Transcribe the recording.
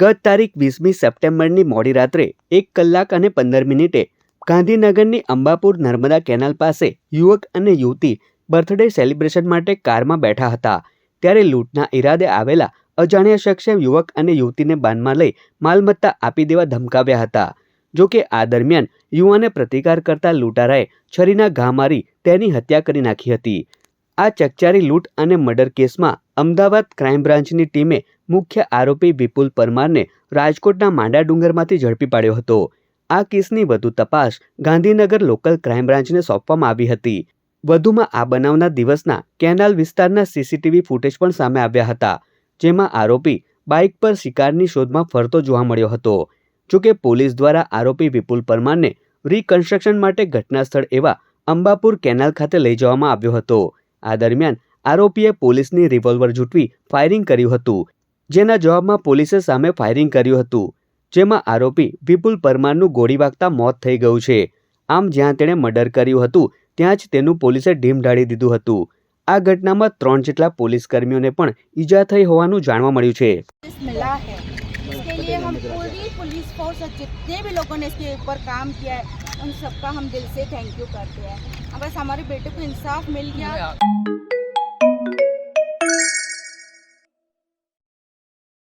ગત તારીખ વીસમી સપ્ટેમ્બરની મોડી રાત્રે એક કલાક અને પંદર મિનિટે ગાંધીનગરની અંબાપુર નર્મદા કેનાલ પાસે યુવક અને યુવતી બર્થડે સેલિબ્રેશન માટે કારમાં બેઠા હતા. ત્યારે લૂંટના ઈરાદે આવેલા અજાણ્યા શખ્સે યુવક અને યુવતીને બાનમાં લઈ માલમત્તા આપી દેવા ધમકાવ્યા હતા. જો કે આ દરમિયાન યુવાને પ્રતિકાર કરતા લૂંટારાએ છરીના ઘા મારી તેની હત્યા કરી નાખી હતી. આ ચકચારી લૂંટ અને મર્ડર કેસમાં અમદાવાદ ક્રાઇમ બ્રાન્ચની ટીમે મુખ્ય આરોપી વિપુલ પરમારને રાજકોટના માંડા ડુંગરમાંથી ઝડપી પાડ્યો હતો. આ કેસની વધુ તપાસ ગાંધીનગર લોકલ ક્રાઇમ બ્રાન્ચને સોંપવામાં આવી હતી. વધુમાં આ બનાવના દિવસના કેનાલ વિસ્તારના સીસીટીવી ફૂટેજ પણ સામે આવ્યા હતા, જેમાં આરોપી બાઇક પર શિકારની શોધમાં ફરતો જોવા મળ્યો હતો. જોકે પોલીસ દ્વારા આરોપી વિપુલ પરમારને રિકન્સ્ટ્રક્શન માટે ઘટના સ્થળ એવા અંબાપુર કેનાલ ખાતે લઈ જવામાં આવ્યો હતો. આ દરમિયાન આરોપીએ પોલીસની રિવોલ્વર ઝૂંટવી ફાયરિંગ કર્યું હતું. જેના જવાબમાં પોલીસે સામે ફાયરિંગ કર્યું હતું જેમાં આરોપી વિપુલ પરમારનું ગોળી વાગતા મોત થઈ ગયું છે આમ જ્યાં તેણે મર્ડર કર્યું હતું ત્યાં જ તેનું પોલીસે ઢીમ ઢાળી દીધું હતું આ ઘટનામાં ત્રણ જેટલા પોલીસ કર્મીઓને પણ ઈજા થઈ હોવાનું જાણવા મળ્યું છે पुलिस मिला है इसके लिए हम पूरी पुलिस फोर्स और जितने भी लोगों ने इसके ऊपर काम किया है उन सबका हम दिल से थैंक यू करते हैं अब बस हमारे बेटे को इंसाफ मिल गया